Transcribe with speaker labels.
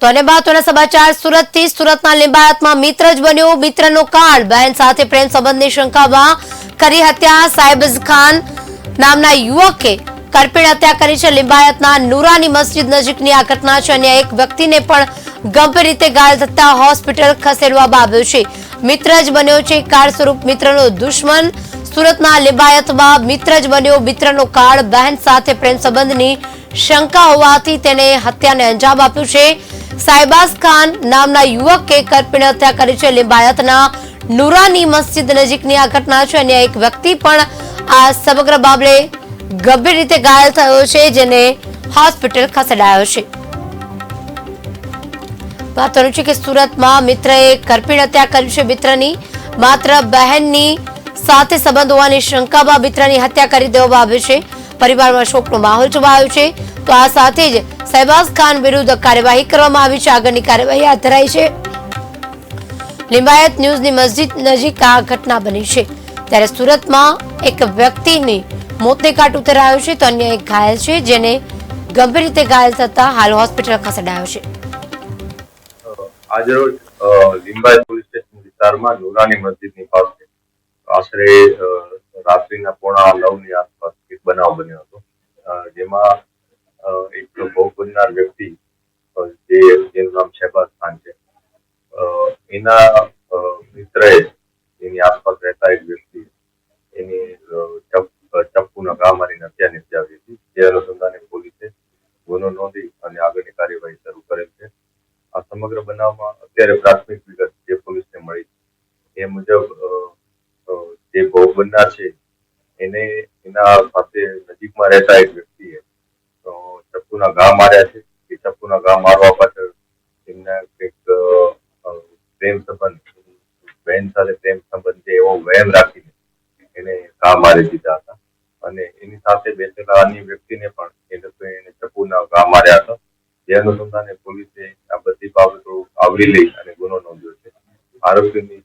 Speaker 1: તો અને મહત્વના સમાચાર સુરતથી સુરતના લિંબાયતમાં મિત્ર જ બન્યો. મિત્રનો કાળ. બહેન સાથે પ્રેમ સંબંધની શંકામાં કરી હત્યા. સાહેબઝ ખાન નામના યુવકે કરપીણ હત્યા કરી છે. લિંબાયતના નુરાની મસ્જિદ નજીકની આ ઘટના છે અને એક વ્યક્તિને પણ ગંભીર રીતે ઘાયલ થતા હોસ્પિટલ ખસેડવામાં આવ્યો છે. મિત્ર જ બન્યો છે. કાર સ્વરૂપ મિત્રનો દુશ્મન. સુરતના લિંબાયતમાં મિત્ર જ બન્યો. મિત્રનો કાળ. બહેન સાથે પ્રેમ સંબંધની શંકા હોવાથી તેને હત્યાને અંજામ આપ્યું છે. સાહેબાઝ ખાન નામના યુવકે કરપીણ હત્યા કરી છે. લિંબાયતના નુરાની મસ્જિદ નજીકની આ ઘટના છે અને એક વ્યક્તિ પણ આ સમગ્ર બાબતે ગંભીર રીતે ઘાયલ થયો છે, જેને હોસ્પિટલ ખસેડાયો છે. મહત્વનું છે કે સુરતમાં મિત્રએ કરપીણ હત્યા કરી છે. મિત્રની માત્ર બહેનની સાથે સંબંધ હોવાની શંકામાં મિત્રની હત્યા કરી દેવામાં આવ્યું છે. પરિવારમાં શોકનો માહોલ છવાયો છે. તો આ સાથે જ સહેબાઝ ખાન વિરુદ્ધ કાર્યવાહી કરવામાં આવી છે. આગળની કાર્યવાહી હાથ ધરાઈ છે. લિંબાયત ન્યૂઝની મસ્જિદ નજીક આ ઘટના બની છે. ત્યારે સુરતમાં એક વ્યક્તિની મોતને કાટ ઉતરાયો છે તો અન્ય એક ઘાયલ છે જેને ગંભીર રીતે ઘાયલ થતા હાલ હોસ્પિટલ ખસેડાયો છે.
Speaker 2: આજરોજ લીંબાયત પોલીસ સ્ટેશન વિસ્તારમાં નોરાની મસ્જિદની પાસે આશરે રાત્રિના પોણા નવની આસપાસ એક બનાવ બન્યો હતો. જેમાં એક ભોગ બનનાર વ્યક્તિ. જે જેનું નામ શહેબાઝ ખાન છે. એના મિત્રએ એની આસપાસ રહેતા એક વ્યક્તિ એની ચપ્પુના ઘા મારીને હત્યા નિપજાવી હતી. જે અનુસંધાને પોલીસે ગુનો નોંધી અને આગળની કાર્યવાહી શરૂ કરેલ છે. આ સમગ્ર બનાવમાં અત્યારે પ્રાથમિક વિગત જે પોલીસને મળી એ મુજબ જે ભોગ બનનાર છે એને એના પાસે નજીકમાં રહેતા એક વ્યક્તિએ અ, ચપ્પુના ઘા માર્યા છે. એ ચપ્પુના ઘા મારવા પાછળ એમના કંઈક પ્રેમ સંબંધ, બહેન સાથે પ્રેમ સંબંધ એવો વહેમ રાખીને એને ઘા મારી દીધા હતા. અને એની સાથે બેસેલાની વ્યક્તિને પણ એ લોકોએ એને ચપ્પુના ઘા માર્યા હતા. જે અનુસંધાને પોલીસે આ બધી બાબતો આવરી લઈ અને ગુનો નોંધ્યો છે. આરોપીની